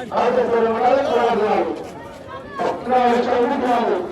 Hay que celebrar el cuadrado. Una.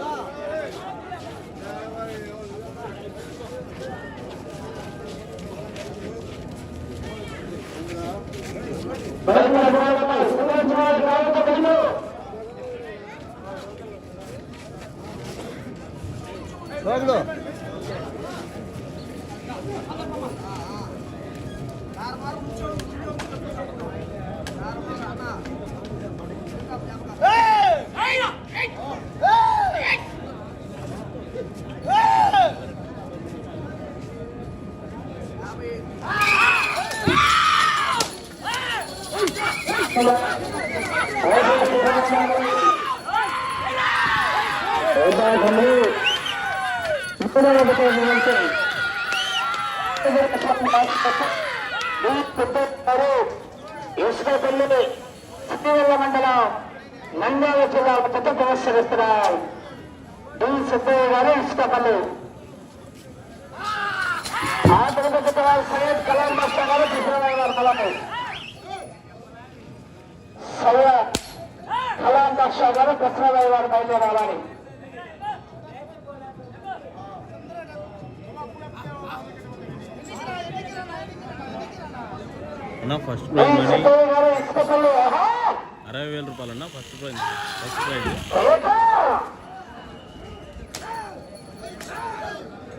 Isukapalli సిద్దివెల్ల మండలం నంద్యాల జిల్లా పెద్ద ప్రదర్శనిస్తున్నారు డి సిద్ధయ్య గారు ఇసుకపల్లి ఆ తరగతి సయ్యద్ కలాం బాషా గారు కృష్ణరావు గారు కలాము సయ్యద్ కలాం బాషా గారు కృష్ణరావు గారు బయలుదేరాలని అన్న ఫస్ట్ ప్రైజ్ మనీ అరవై వేల రూపాయలు అన్న ఫస్ట్ ప్రైజ్ ఫస్ట్ ప్రైజ్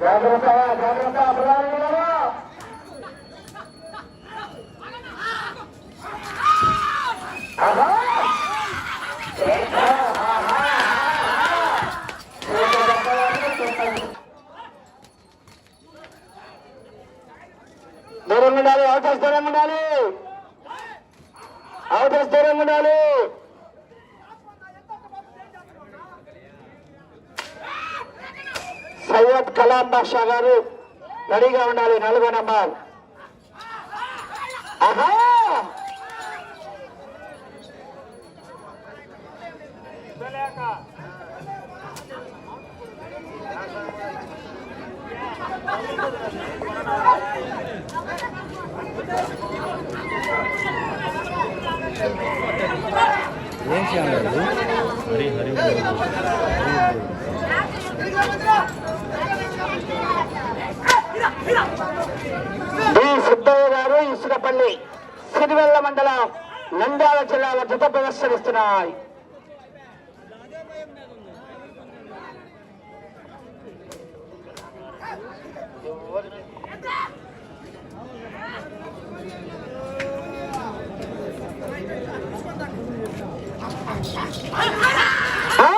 జాగ్రత్త జాగ్రత్త ఆహా! దూరం ఉండాలి అవకాశ దూరం ఉండాలి. అవకాశ దూరం ఉండాలి. సయ్యద్ కలాం బాషా గారు రెడీగా ఉండాలి నలుగో నంబర్ ఆహా! హరి హరి డి సిద్ధయ్య గారు ఇసుకపల్లి సిరివెల్ల మండలం నంద్యాల జిల్లాలో జత ప్రదర్శనిస్తున్నాయి ఆ!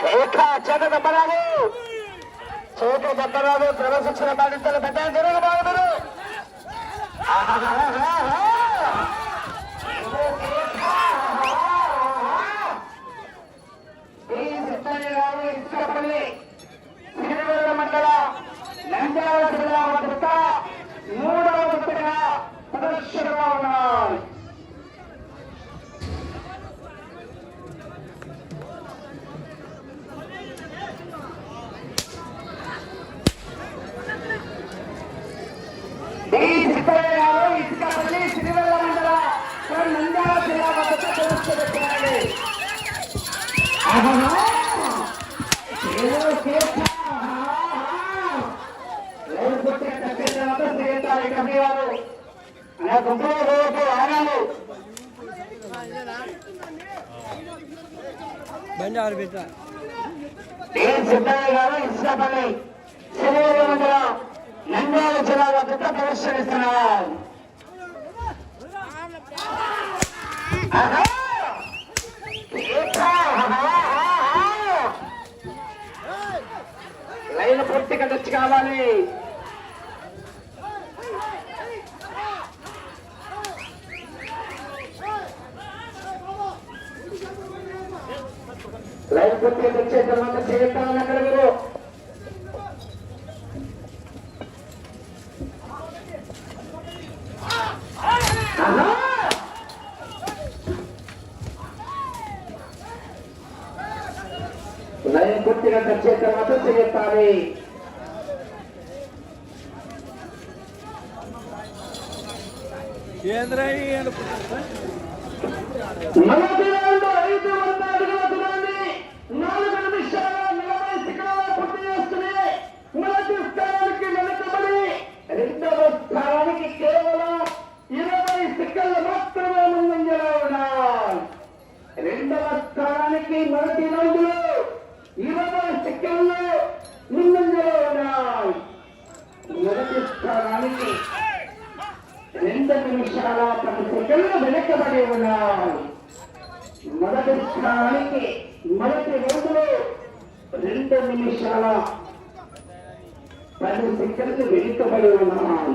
కేక చేత దెబ్బరాదు చేతులు దెబ్బరాదు ప్రదర్శించిన బాధితులు పెద్ద జరగబాగుతారు మండలం నంద్యాల జిల్లా వద్ద మూడవ వృత్తిగా ప్రదర్శనగా ఉన్నాయి ఈ సిద్ధయ్య గారు ఇసుకపల్లి సిరివెల్ల మండల నంద్యాల జిల్లా వద్ద ప్రదర్శిస్తున్నారు బంజారు బిడ్డ సిద్ధయ్య గారు మండలం నంద్యాల జిల్లా వద్ద ప్రదర్శనిస్తున్నారు. లైన్ పూర్తిగా టచ్ కావాలి. గుర్తుకు వచ్చే తర్వాత చేస్తానని అక్కడ మీరు. లైన్ పూర్తిగా వచ్చే తర్వాత ఇరవై రెండు ఇరవై సెకండ్లు ముందంజలో ఉన్నాయి. మొదటి స్థానానికి రెండు నిమిషాల పది సెకండ్లు వెనకబడి ఉన్నాయి. మొదటి స్థానానికి మొదటి రోజులో రెండు నిమిషాల పది సెకండ్లు వెనుకబడి ఉన్నాయి.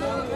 Yeah.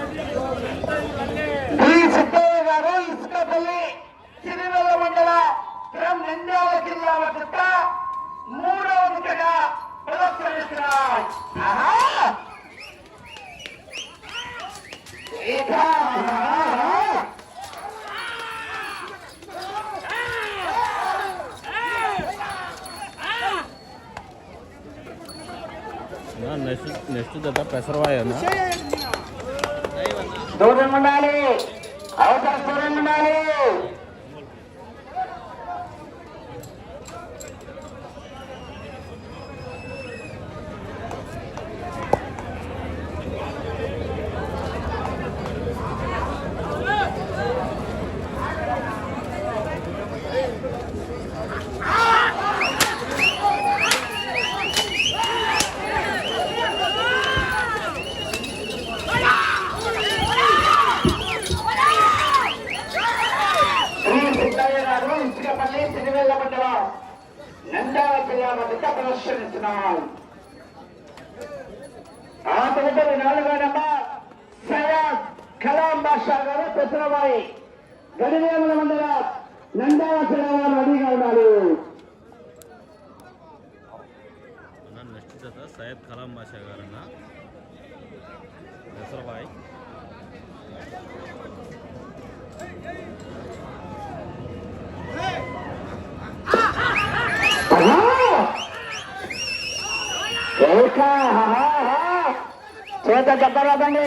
బాషా గారు పెద్దవారి గడివేముల మండల నందావసర గారు అడిగా ఉన్నారు. సాహెబ్ కలాం బాషా గారన్న. దసరాబాయ్ చేత దగ్గర రండి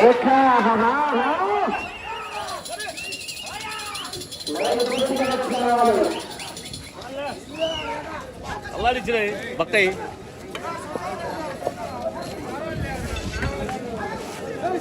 ఏకా హా అల్లాడిచ్చినాయి భక్తయి.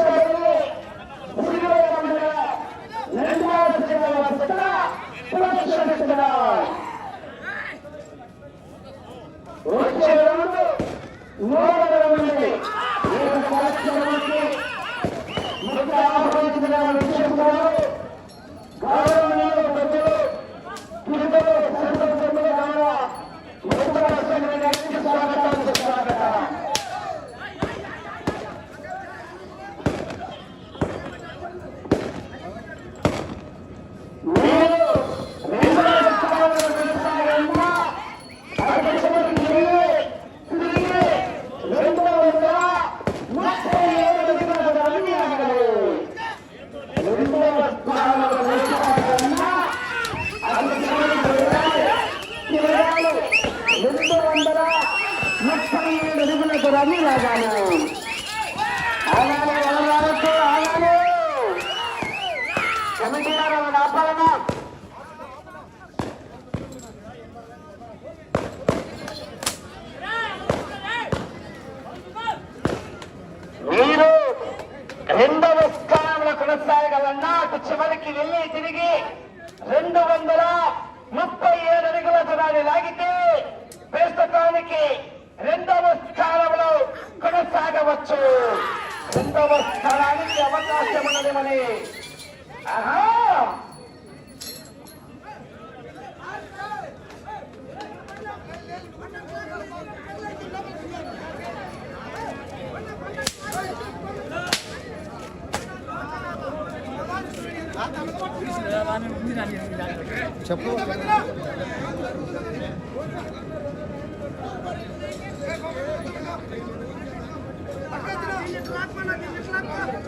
గారు ఇష్టపడి శ్రీవేద మండల నంద్యాల జిల్లా వద్ద పురస్కరిస్తున్నారు వచ్చే రోజు నూతన మంది ఈ కార్యక్రమానికి ముఖ్య ఆహ్వానితులుగా విచ్చేస్తున్నారు గౌరవనీయులు పెద్దలు తిరుపతి సర్వసభ్యుల ద్వారా ముఖ్య అసెంబ్లీ గారికి స్వాగతం స్వాగతం మీరు రెండవ స్థానంలో కొనసాగాలన్నా అధ్యక్షుడికి తిరిగి తిరిగి రెండవ వందల ముప్పై ఏడు అడుగుల దూరాన్ని ఆగలరు. రెండవ స్థానంలో కొనసాగాలన్నా అధ్యక్షుడికి తిరగాలి. తిరగాలి. రెండు వందల ముప్పై ఏడు అడుగుల దూరాన్ని లాగాలి ఆగాలి ఆగాలి ఆగాలి కమిటీ వారు ఆపాలన్నా మీరు రెండవ స్థానంలో కొనసాగలన్నా అటు చివరికి వెళ్ళి తిరిగి రెండు వందల ముప్పై ఏడు అడుగుల దూరాన్ని లాగితే ప్రస్తుతానికి రెండవ స్థానంలో కొనసాగవచ్చు. రెండవ స్థానానికి అవకాశం ఉన్నది మరి. ఆహా చెప్పు ఈ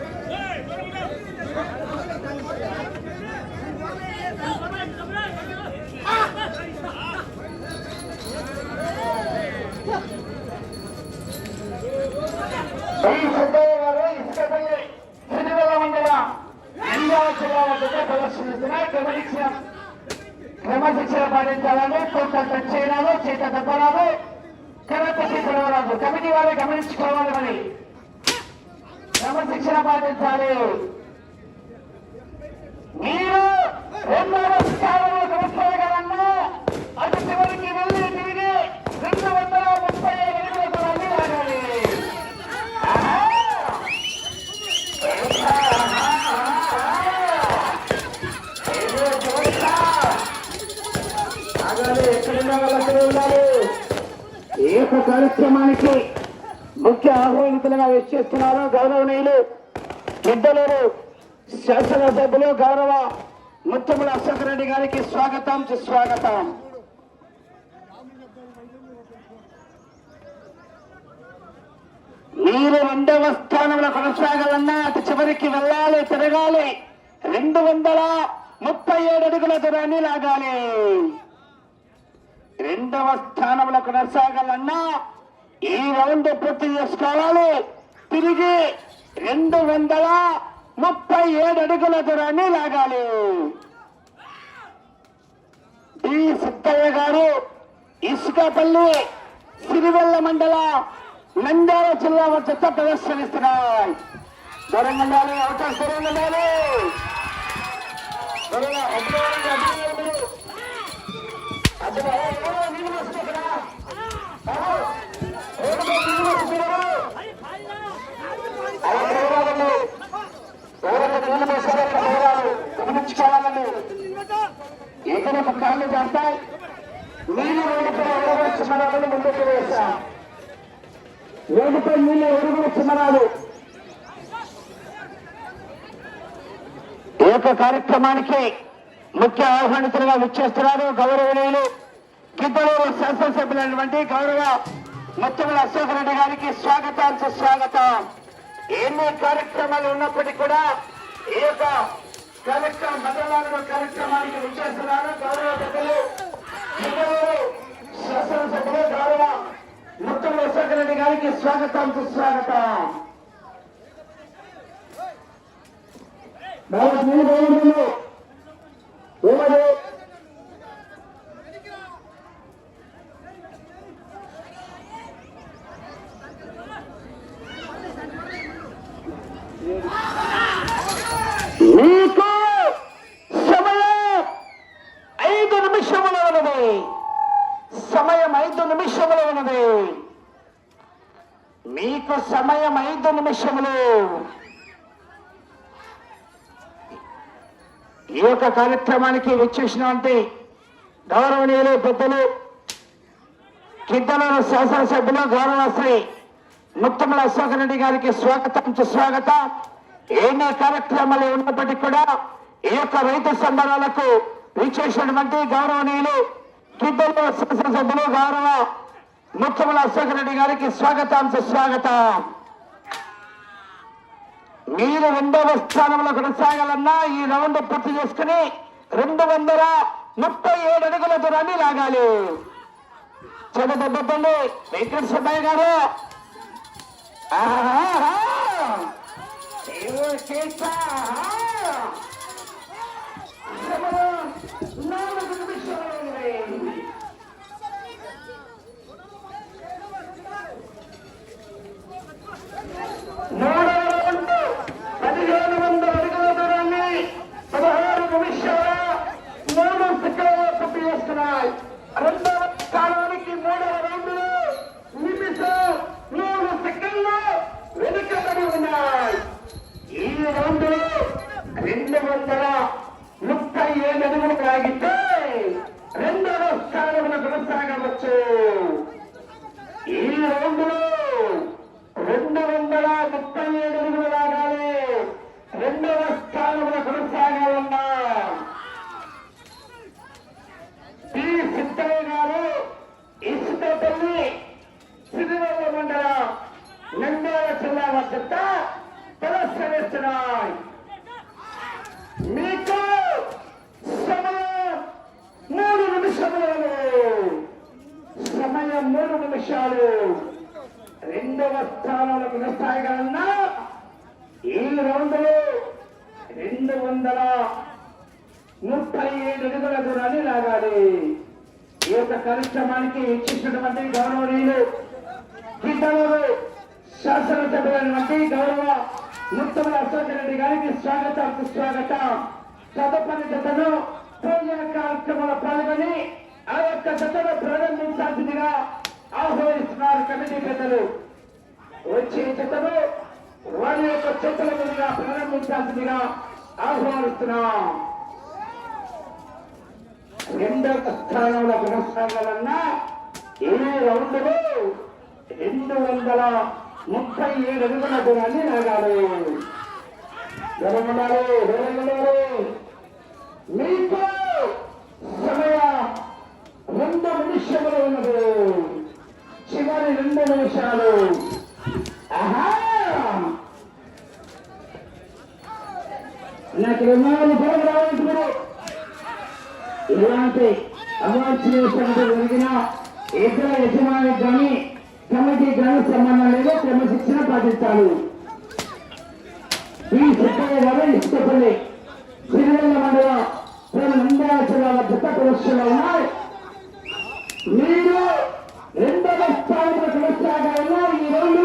యొక్క కార్యక్రమానికి ముఖ్య ఆహ్వానితులుగా చేస్తున్నారు గౌరవనీయులు గిద్దలూరు శాసనసభ్యులు గౌరవ ముత్తముల అశోక్ రెడ్డి గారికి స్వాగతం సుస్వాగతం. మీరు రెండవ స్థానంలో కొనసాగాలన్నా అటు చివరికి వెళ్ళాలి తిరగాలి. రెండు వందల ముప్పై ఏడు అడుగుల దూరాన్ని లాగాలి. రెండవ స్థానంలో కొనసాగాలన్నా ఈ రౌండ్ పూర్తి చేసుకోవాలి. తిరిగి రెండు వందల ముప్పై ఏడు అడుగుల దూరాన్ని లాగాలి. డి. సిద్ధయ్య గారు ఇసుకపల్లి సిరివెల్ల మండల నంద్యాల జిల్లా వద్ద ప్రదర్శనిస్తున్నాయి. దూరంగా ఉండాలి అవకాశం దూరంగా ఉండాలి. దూరంగా పోరాడు. గమనించుకోవాలండి ఏదైనా కాళ్ళు చేస్తాయి నీళ్ళు వేడిపై ఎవరో చిమ్మరాలను ముందుకు వేశాం వేడిపై నీళ్ళు ఎరుగులు ఈ యొక్క కార్యక్రమానికి ముఖ్య ఆహ్వానితులుగా విచ్చేస్తున్నారు గౌరవనీయులు గిద్దలూరు శాసనసభ్యులైనటువంటి గౌరవ ముత్తముల అశోక్ రెడ్డి గారికి స్వాగతం సుస్వాగతం. ఎన్ని కార్యక్రమాలు ఉన్నప్పటికీ కూడా ఈ యొక్క కార్యక్రమం మండలాలలో కార్యక్రమానికి విచ్చేస్తున్నారు గౌరవ పెద్దలు. గిద్దలూరు శాసనసభ్యులు గౌరవ ముత్తముల అశోక్ రెడ్డి గారికి స్వాగతం సుస్వాగతం. బాబు నీళ్ళు బాగుంటుంది ఏమది నిమిషములు ఉన్నది సమయం ఐదు నిమిషములు ఉన్నది మీకు సమయం ఐదు నిమిషములు ఈ యొక్క కార్యక్రమానికి వచ్చేసినటువంటి గౌరవనీయులు పెద్దలు కిద్దలూరు శాసనసభ్యులు గౌరవశ్రీ ముత్తముల అశోక్ రెడ్డి గారికి స్వాగతం సుస్వాగతం ఎన్నో కార్యక్రమాలు ఉన్నప్పటికీ కూడా ఈ యొక్క రైతు సంబరాలకు విచ్చేసినటువంటి గౌరవనీయులు కిద్దలూరు శాసనసభ్యులు గౌరవ ముత్తముల అశోక్ రెడ్డి గారికి స్వాగతం సుస్వాగతం మీరు రెండవ స్థానంలో కొనసాగాలన్నా ఈ రౌండ్ పూర్తి చేసుకుని రెండు వందల ముప్పై ఏడు అడుగుల దూరాన్ని లాగాలి. చదవద్దండి వెంకట సుబ్బయ్య గారు. ఆహా! ఏవో చేశా! సమయం నాలుగు నిమిషాలు ఉంది. మూడవ రౌండ్ పదిహేను వందల అడుగుల దూరాన్ని పదహారు నిమిషాల మూడు సెకండ్లు పూర్తి చేస్తున్నాయి రెండవ స్థానానికి మూడవ రౌండ్ నిమిషం మూడు సెకండ్లు వెనుకబడి ఉన్నాయి ఈ రౌండ్ రెండు వందల ముప్పై ఏడు అడుగులు లాగితే రెండవ స్థానంలో కొనసాగవచ్చు ఈ రౌండ్లో రెండు వందల ముప్పై ఏడు అడుగులు లాగాలి రెండవ స్థానంలో కొనసాగాలన్నా పి సిద్ధయ్య గారు ఇసుకపల్లి సిరివల్ల మండలం నంద్యాల జిల్లా వద్ద ప్రదర్శనిస్తున్నాయి మీకు సమయం మూడు నిమిషములు సమయం మూడు నిమిషాలు రెండవ స్థానంలో కొనసాగాలన్నా ఈ రౌండ్లో రెండు వందల ముప్పై ఏడు అడుగుల దూరాన్ని లాగాలి ఈ యొక్క కార్యక్రమానికి ఇచ్చేసినటువంటి గౌరవనీయులు గిద్దలూరు శాసనసభ్యులైనటువంటి గౌరవ ముత్తముల అశోక్ రెడ్డి గారికి స్వాగతం సుస్వాగతం. తదుపరి జతను పూజా కార్యక్రమంలో పాల్గొని ఆ యొక్క జతను ప్రారంభించాల్సిందిగా ఆహ్వానిస్తున్నారు కమిటీ పెద్దలు వచ్చే జతను వారి యొక్క చేతుల మీదుగా ప్రారంభించాల్సిందిగా ఆహ్వానిస్తున్నాం. రెండవ స్థానంలో కొనసాగాలన్నా ఈ రౌండ్లో రెండు వందల ముప్పై ఏడు అడుగుల దూరాన్ని నాగాలి జరగడారు జరగడారు మీకు సమయం రెండు నిమిషములు ఉన్నది. చివరి రెండు నిమిషాలు. నాకు రెండు పేరు ఇలాంటి అవాంఛనీయ సంగతి జరిగిన ఇతర యజమాని కానీ కమిటీ కానీ సంబంధం లేదు క్రమశిక్షణ పాటించాలి ఈ సిద్ధయ్య గారు ఇష్టపల్లి సిరివెల్ల మండలం నేను నంద్యాల జిల్లా జత పరీక్షలో ఉన్నాయి. మీరు రెండవ స్థానంలో కొనసాగాలన్నా ఈ రోజు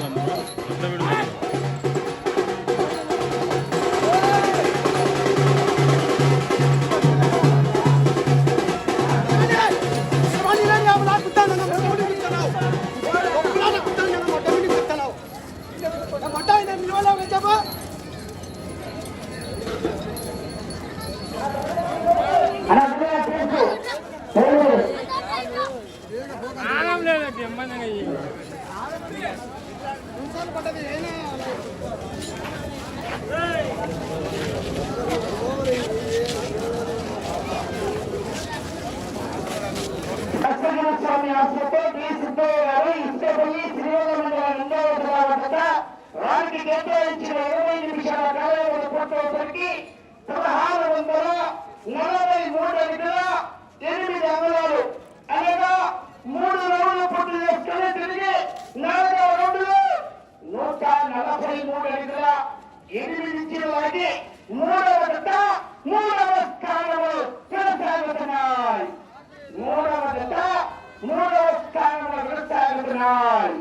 갑니다. ಆಸ್ಪತ್ರೆ ಡಿ ಸುಬ್ಬಯ್ಯವರು ಇಷ್ಟಪಡಿ ಶ್ರೀರಂಗ ಮಂಡಲ ಲಿಂಗಾಯತ ಘಟಕ వారికి కేటాయించిన ఇరవై నిమిషాల కాలంలో పూర్తయ్యేసరికి పదహారు వందల నలభై మూడు అడుగుల ఎనిమిది అంగళాలు అనగా మూడు రౌండ్లు పూర్తి చేసుకుని తిరిగి నాలుగవ రౌండ్లో నూట నలభై మూడు అడుగుల ఎనిమిది ఇంచుల వారికి మూడవ గత మూడవ స్థానంలో కొనసాగుతున్నాయి. మూడవ గత மூலஸ்தான விவசாயத்தினால்